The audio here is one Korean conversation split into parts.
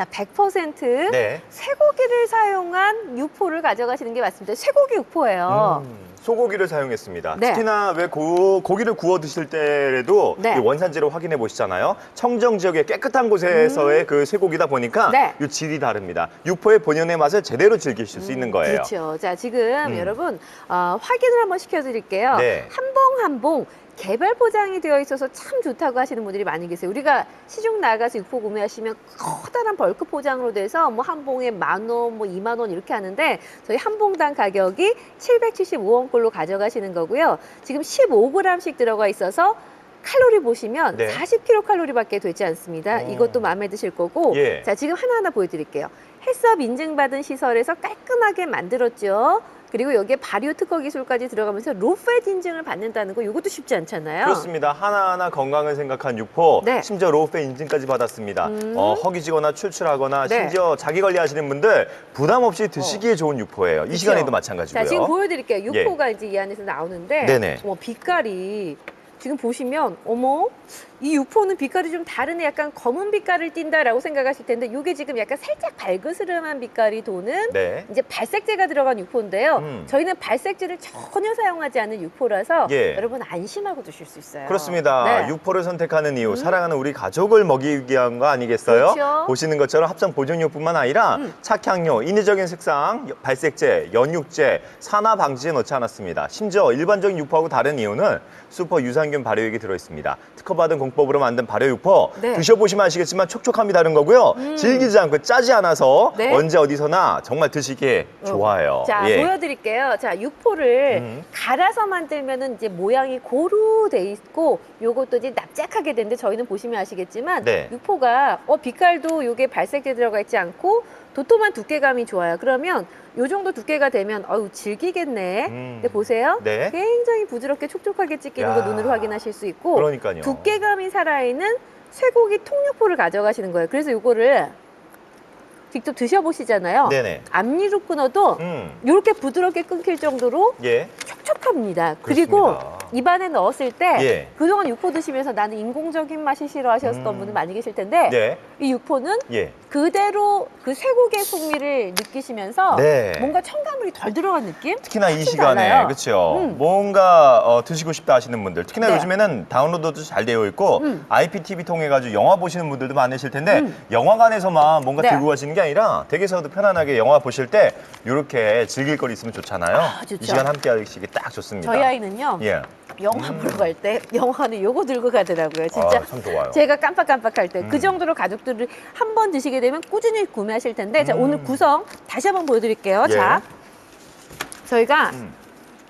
자, 100% 네. 쇠고기를 사용한 육포를 가져가시는 게 맞습니다. 쇠고기 육포예요. 음, 소고기를 사용했습니다. 네. 특히나 왜 고, 고기를 구워 드실 때에도 네. 이 원산지를 확인해 보시잖아요. 청정 지역의 깨끗한 곳에서의 그 쇠고기다 보니까 음. 네. 이 질이 다릅니다. 육포의 본연의 맛을 제대로 즐기실 수 있는 거예요. 그렇죠. 자, 지금 음. 여러분 어, 확인을 한번 시켜드릴게요. 네. 한봉 한봉 개발 포장이 되어 있어서 참 좋다고 하시는 분들이 많이 계세요. 우리가 시중 나가서 육포 구매하시면 커다란 벌크 포장으로 돼서 뭐 한 봉에 만 원, 뭐 이만 원 이렇게 하는데 저희 한 봉당 가격이 775원꼴로 가져가시는 거고요. 지금 15g씩 들어가 있어서 칼로리 보시면 네. 40kcal밖에 되지 않습니다. 오. 이것도 마음에 드실 거고. 예. 자, 지금 하나하나 보여드릴게요. 헬스업 인증받은 시설에서 깔끔하게 만들었죠. 그리고 여기에 발효 특허 기술까지 들어가면서 로팻 인증을 받는다는 거 이것도 쉽지 않잖아요. 그렇습니다. 하나하나 건강을 생각한 육포, 네. 심지어 로우페 인증까지 받았습니다. 음. 어, 허기지거나 출출하거나 네. 심지어 자기 관리하시는 분들 부담 없이 드시기에 좋은 육포예요. 이 그쵸? 시간에도 마찬가지고요. 자, 지금 보여드릴게요. 육포가 이제 이 안에서 나오는데, 네네. 어머, 빛깔이 지금 보시면, 어머, 이 육포는 빛깔이 좀 다르네. 약간 검은 빛깔을 띈다라고 생각하실 텐데, 이게 지금 약간 살짝 발그스름한 빛깔이 도는 네. 이제 발색제가 들어간 육포인데요. 음. 저희는 발색제를 전혀 사용하지 않는 육포라서 예. 여러분 안심하고 드실 수 있어요. 그렇습니다. 네. 육포를 선택하는 이유, 사랑하는 우리 가족을 먹이기 위한 거 아니겠어요? 그렇죠. 보시는 것처럼 합성 보존료뿐만 아니라 음. 착향료, 인위적인 색상, 발색제, 연육제, 산화 방지에 넣지 않았습니다. 심지어 일반적인 육포하고 다른 이유는 슈퍼 유산 균 발효액이 들어있습니다. 특허받은 공법으로 만든 발효육포 네. 드셔보시면 아시겠지만 촉촉함이 다른 거고요. 음. 질기지 않고 짜지 않아서 네. 언제 어디서나 정말 드시기에 좋아요. 자, 예. 보여드릴게요. 자, 육포를 음. 갈아서 만들면은 이제 모양이 고루 돼 있고 요것도 이제 납작하게 되는데 저희는 보시면 아시겠지만 네. 육포가 어 빛깔도 요게 발색제 들어가 있지 않고 도톰한 두께감이 좋아요. 그러면 요 정도 두께가 되면 어유 질기겠네. 음. 근데 보세요. 네. 굉장히 부드럽게 촉촉하게 찢기는 야. 거 눈으로 확인하실 수 있고 그러니까요. 두께감이 살아있는 쇠고기 통육포를 가져가시는 거예요. 그래서 요거를 직접 드셔보시잖아요. 네네. 앞니로 끊어도 음. 이렇게 부드럽게 끊길 정도로 예. 촉촉합니다. 그리고 그렇습니다. 입안에 넣었을 때 예. 그동안 육포 드시면서 나는 인공적인 맛이 싫어하셨던 음. 분들 많이 계실 텐데 네. 이 육포는 예. 그대로 그 쇠고기의 풍미를 느끼시면서 네. 뭔가 첨가물이 덜 들어간 느낌? 특히나 이 시간에. 그렇죠. 음. 뭔가 어, 드시고 싶다 하시는 분들, 특히나 네. 요즘에는 다운로드도 잘 되어 있고 음. IPTV 통해 가지고 영화 보시는 분들도 많으실 텐데 음. 영화관에서만 뭔가 네. 들고 가시는 게 아니라 댁에서도 편안하게 영화 보실 때 이렇게 즐길 거리 있으면 좋잖아요. 아. 이 시간 함께 하시기 딱 좋습니다. 저희 아이는요 예. 영화 보러 갈 때 영화는 요거 들고 가더라고요. 진짜 아, 참 좋아요. 제가 깜빡깜빡할 때그 음. 정도로 가족들을 한 번 드시게 되면 꾸준히 구매하실 텐데 자 음. 오늘 구성 다시 한번 보여드릴게요. 예. 자 저희가 음.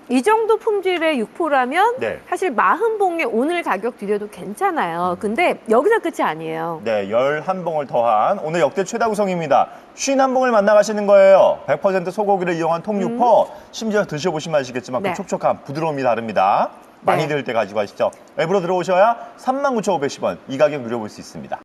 이 정도 품질의 육포라면 네. 사실 마흔 봉에 오늘 가격 드려도 괜찮아요. 근데 여기서 끝이 아니에요. 네, 11봉을 더한 오늘 역대 최다 구성입니다. 51봉을 만나가시는 거예요. 100% 소고기를 이용한 통육포. 심지어 드셔보시면 아시겠지만 음. 네. 그 촉촉함, 부드러움이 다릅니다. 많이 네. 들때 가지고 가시죠. 앱으로 들어오셔야 39,510원. 이 가격 누려볼 수 있습니다.